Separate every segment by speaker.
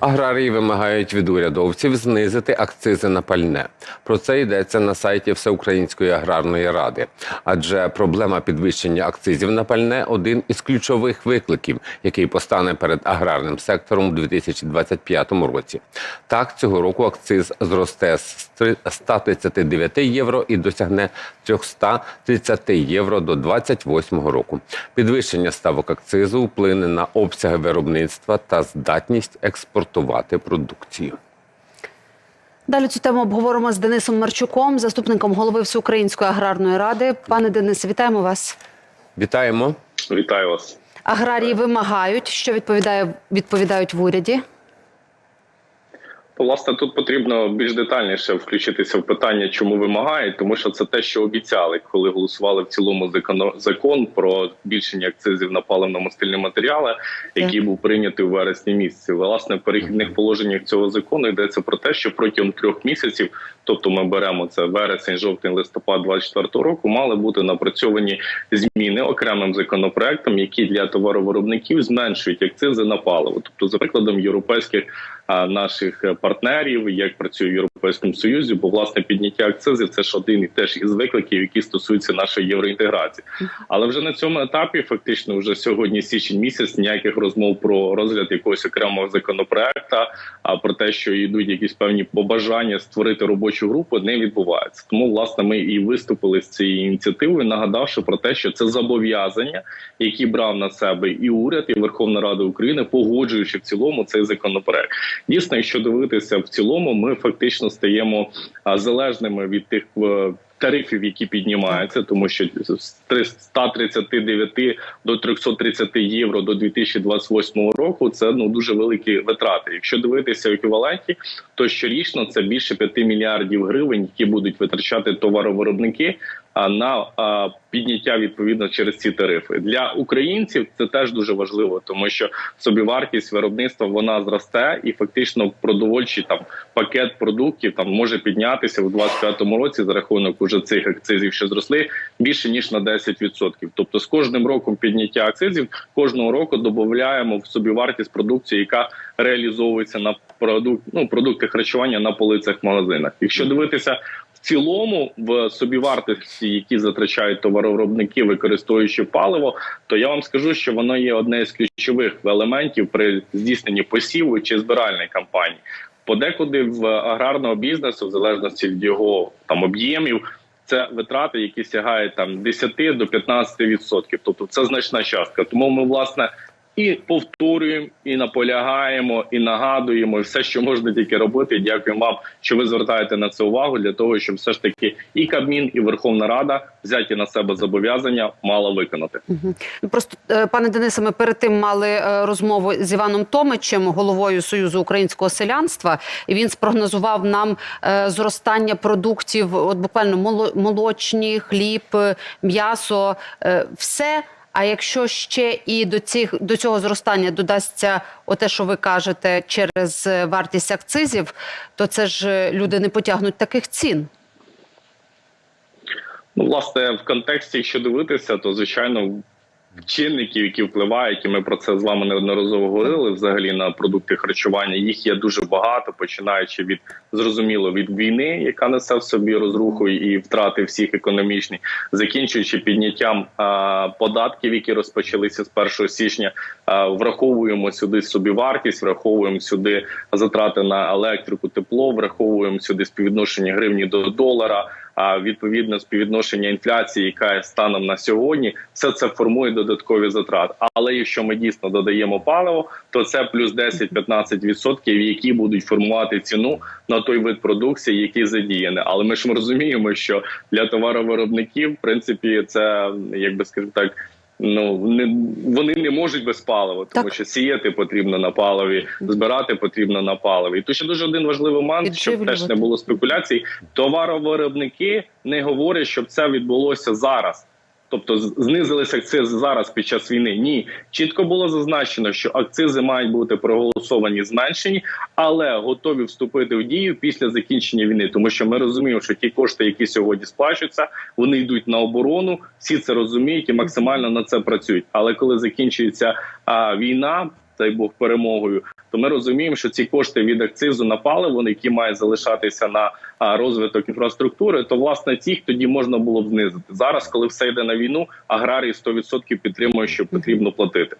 Speaker 1: Аграрії вимагають від урядовців знизити акцизи на пальне. Про це йдеться на сайті Всеукраїнської аграрної ради. Адже проблема підвищення акцизів на пальне один із ключових викликів, який постане перед аграрним сектором у 2025 році. Так, цього року акциз зросте з 139 євро і досягне 330 євро до 2028 року. Підвищення ставок акцизу вплине на обсяги виробництва та здатність експортувати продукцію.
Speaker 2: Далі цю тему обговоримо з Денисом Марчуком, заступником голови Всеукраїнської аграрної ради. Пане Денис, вітаємо вас.
Speaker 1: Вітаємо.
Speaker 3: Вітаю вас.
Speaker 2: Аграрії вимагають, що відповідає відповідають в уряді.
Speaker 3: Власне, тут потрібно більш детальніше включитися в питання, чому вимагають, тому що це те, що обіцяли, коли голосували в цілому закон, про збільшення акцизів на паливно-мастильні матеріали, який був прийнятий у вересні місяці. Власне, в перехідних положеннях цього закону йдеться про те, що протягом трьох місяців, тобто ми беремо це вересень, жовтень, листопад 24 року, мали бути напрацьовані зміни окремим законопроектом, які для товаровиробників зменшують акцизи на паливо, тобто за прикладом європейських а, наших партнерів, як працює в Європейському Союзі, бо власне підняття акцизів це ж один і теж із викликів, які стосуються нашої євроінтеграції. Але вже на цьому етапі, фактично, вже сьогодні січень місяць, ніяких розмов про розгляд якогось окремого законопроекта, а про те, що йдуть якісь певні побажання створити робочу групу, не відбувається. Тому власне ми і виступили з цією ініціативою, нагадавши про те, що це зобов'язання, які брав на себе і уряд, і Верховна Рада України, погоджуючи в цілому цей законопроект. Дійсно, якщо дивитися в цілому, ми фактично стаємо залежними від тих. е, Тарифів, які піднімаються, тому що з 139 до 330 євро до 2028 року це ну дуже великі витрати. Якщо дивитися в еквіваленті, то щорічно це більше 5 мільярдів гривень, які будуть витрачати товаровиробники на підняття відповідно через ці тарифи для українців. Це теж дуже важливо, тому що собівартість виробництва вона зросте, і фактично продовольчий там пакет продуктів там може піднятися в 25-му році за рахунок уже цих акцизів, що зросли більше ніж на 10%. Тобто, з кожним роком підняття акцизів кожного року додаємо в собівартість продукції, яка реалізовується на продукт, ну продукти харчування на полицях магазинах. Якщо дивитися цілому в собівартості, які затрачають товаровиробники, використовуючи паливо, то я вам скажу, що воно є одне з ключових елементів при здійсненні посіву чи збиральної кампанії. Подекуди в аграрного бізнесу, в залежності від його там об'ємів, це витрати, які сягають там 10 до 15 відсотків. Тобто це значна частка. Тому ми власне і повторюємо, і наполягаємо, і нагадуємо і все, що можна тільки робити. Дякуємо вам, що ви звертаєте на це увагу для того, щоб все ж таки і Кабмін, і Верховна Рада взяті на себе зобов'язання мала виконати.
Speaker 2: Ну, Просто е, пане Денисе, ми перед тим мали е, розмову з Іваном Томичем, головою Союзу українського селянства, і він спрогнозував нам е, зростання продуктів, от буквально моло- молочні, хліб, м'ясо, все. А якщо ще і до цих до цього зростання додасться оте, що ви кажете, через е, вартість акцизів, то це ж е, люди не потягнуть таких цін.
Speaker 3: Ну, власне, в контексті, якщо дивитися, то звичайно чинників, які впливають, і ми про це з вами неодноразово говорили. Взагалі на продукти харчування їх є дуже багато, починаючи від зрозуміло від війни, яка несе в собі розруху і втрати всіх економічні, закінчуючи підняттям а, податків, які розпочалися з 1 січня. А, враховуємо сюди собівартість, враховуємо сюди затрати на електрику, тепло, враховуємо сюди співвідношення гривні до долара. Відповідно співвідношення інфляції, яка є станом на сьогодні, все це формує додаткові затрати. Але якщо ми дійсно додаємо паливо, то це плюс 10-15%, які будуть формувати ціну на той вид продукції, який задіяний. Але ми ж розуміємо, що для товаровиробників, в принципі, це як би скажімо так. Ну не вони не можуть без палива, тому
Speaker 2: Так.
Speaker 3: що сіяти потрібно на паливі, збирати потрібно на паливі. І тут ще дуже один важливий момент, щоб теж не було спекуляцій. Товаровиробники не говорять, щоб це відбулося зараз. Тобто знизилися акцизи зараз під час війни. Ні, чітко було зазначено, що акцизи мають бути проголосовані, зменшені, але готові вступити в дію після закінчення війни. Тому що ми розуміємо, що ті кошти, які сьогодні сплачуються, вони йдуть на оборону. Всі це розуміють і максимально на це працюють. Але коли закінчується а, війна. Дай Бог перемогою, то ми розуміємо, що ці кошти від акцизу на паливо, які мають залишатися на розвиток інфраструктури, то власне ці тоді можна було б знизити зараз, коли все йде на війну, аграрії 100% підтримують, що потрібно платити.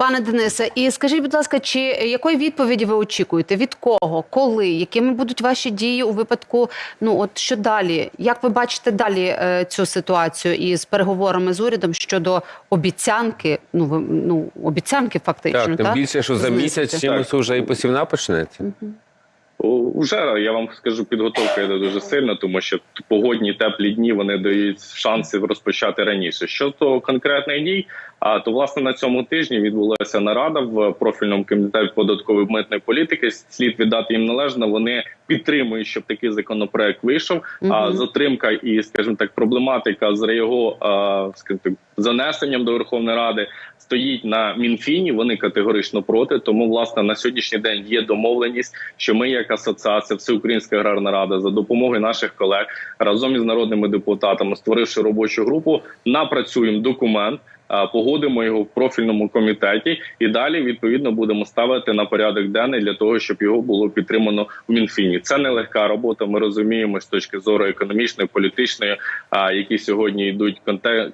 Speaker 2: Пане Денисе, і скажіть, будь ласка, чи якої відповіді ви очікуєте? Від кого, коли, якими будуть ваші дії у випадку? Ну от що далі? Як ви бачите далі е, цю ситуацію із переговорами з урядом щодо обіцянки? Ну ви ну обіцянки фактично
Speaker 1: Так, тим більше, що за місяць чимось вже і посівна почнеться.
Speaker 3: Уже я вам скажу, підготовка йде дуже сильно, тому що погодні теплі дні вони дають шанси розпочати раніше. Щодо конкретних дій, а то власне на цьому тижні відбулася нарада в профільному комітеті податкової митної політики. Слід віддати їм належно. Вони підтримують, щоб такий законопроект вийшов. А затримка і, скажімо так, проблематика з його а, скажімо так, занесенням до Верховної Ради стоїть на мінфіні. Вони категорично проти. Тому, власне, на сьогоднішній день є домовленість, що ми, як асоціація, Всеукраїнська аграрна рада, за допомогою наших колег разом із народними депутатами, створивши робочу групу, напрацюємо документ. Погодимо його в профільному комітеті, і далі відповідно будемо ставити на порядок денний для того, щоб його було підтримано в Мінфіні. Це не легка робота. Ми розуміємо з точки зору економічної, політичної, а, які сьогодні йдуть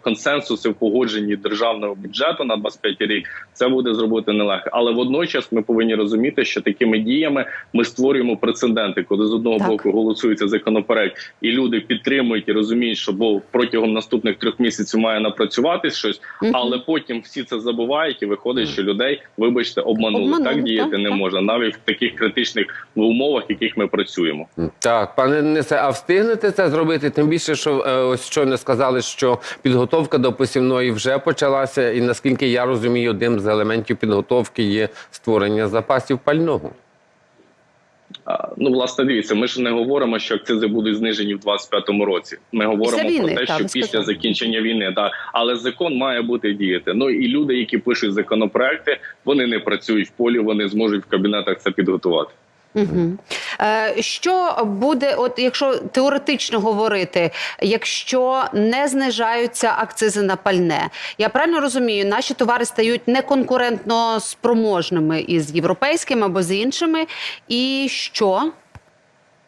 Speaker 3: консенсуси в погодженні державного бюджету на 25 рік. Це буде зробити нелегко. Але водночас ми повинні розуміти, що такими діями ми створюємо прецеденти, коли з одного
Speaker 2: Так.
Speaker 3: боку голосується законопроект, і люди підтримують і розуміють, що бо протягом наступних трьох місяців має напрацюватись щось. Але потім всі це забувають, і виходить, що людей, вибачте, обманули.
Speaker 2: Обманули,
Speaker 3: так діяти
Speaker 2: так,
Speaker 3: не
Speaker 2: так.
Speaker 3: можна, навіть в таких критичних умовах, в яких ми працюємо.
Speaker 1: Так, пане Денисе, а встигнете це зробити? Тим більше, що е, ось щойно сказали, що підготовка до посівної вже почалася, і наскільки я розумію, одним з елементів підготовки є створення запасів пального.
Speaker 3: Ну, власне, дивіться, ми ж не говоримо, що акцизи будуть знижені в 25-му році. Ми говоримо
Speaker 2: Після війни,
Speaker 3: про те,
Speaker 2: так,
Speaker 3: що
Speaker 2: ви
Speaker 3: після закінчення війни, да. але закон має бути діяти. Ну і люди, які пишуть законопроекти, вони не працюють в полі, вони зможуть в кабінетах це підготувати.
Speaker 2: Угу. Що буде, от якщо теоретично говорити, якщо не знижаються акцизи на пальне, я правильно розумію, наші товари стають неконкурентно спроможними із європейськими або з іншими, і що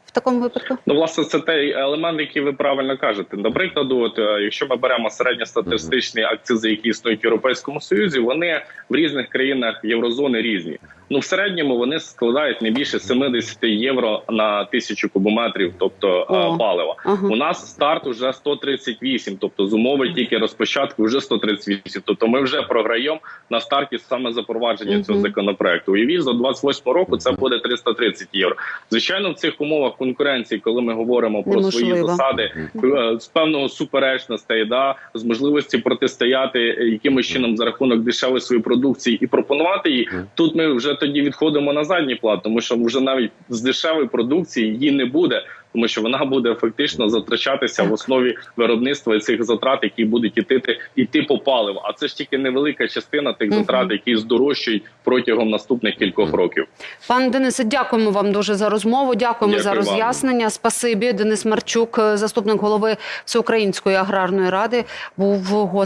Speaker 2: в такому випадку?
Speaker 3: Ну, власне, це той елемент, який ви правильно кажете. До прикладу, от е, якщо ми беремо середньостатистичні акцизи, які існують в Європейському Союзі, вони в різних країнах єврозони різні. Ну в середньому вони складають не більше 70 євро на тисячу кубометрів, тобто е,
Speaker 2: О.
Speaker 3: палива.
Speaker 2: Ага.
Speaker 3: У нас старт уже 138, тобто з умови тільки розпочатку вже 138. Тобто ми вже програємо на старті саме запровадження
Speaker 2: Мгм.
Speaker 3: цього законопроекту. Уявіть, за 28 року це буде 330 євро. Звичайно, в цих умовах конкуренції, коли ми говоримо про свої засади, е, з певного суперечностей, да з можливості протистояти е, якимось чином за рахунок дешевої своєї продукції і пропонувати її. Тут ми вже тоді відходимо на задній план, тому що вже навіть з дешевої продукції її не буде. Тому що вона буде фактично затрачатися в основі виробництва цих затрат, які будуть іти, іти по паливу. А це ж тільки невелика частина тих затрат, які здорожчають протягом наступних кількох років.
Speaker 2: Пане Денисе, дякуємо вам дуже за розмову. Дякуємо
Speaker 3: Дякую
Speaker 2: за
Speaker 3: вам.
Speaker 2: роз'яснення. Спасибі. Денис Марчук, заступник голови Всеукраїнської аграрної ради, був гостем.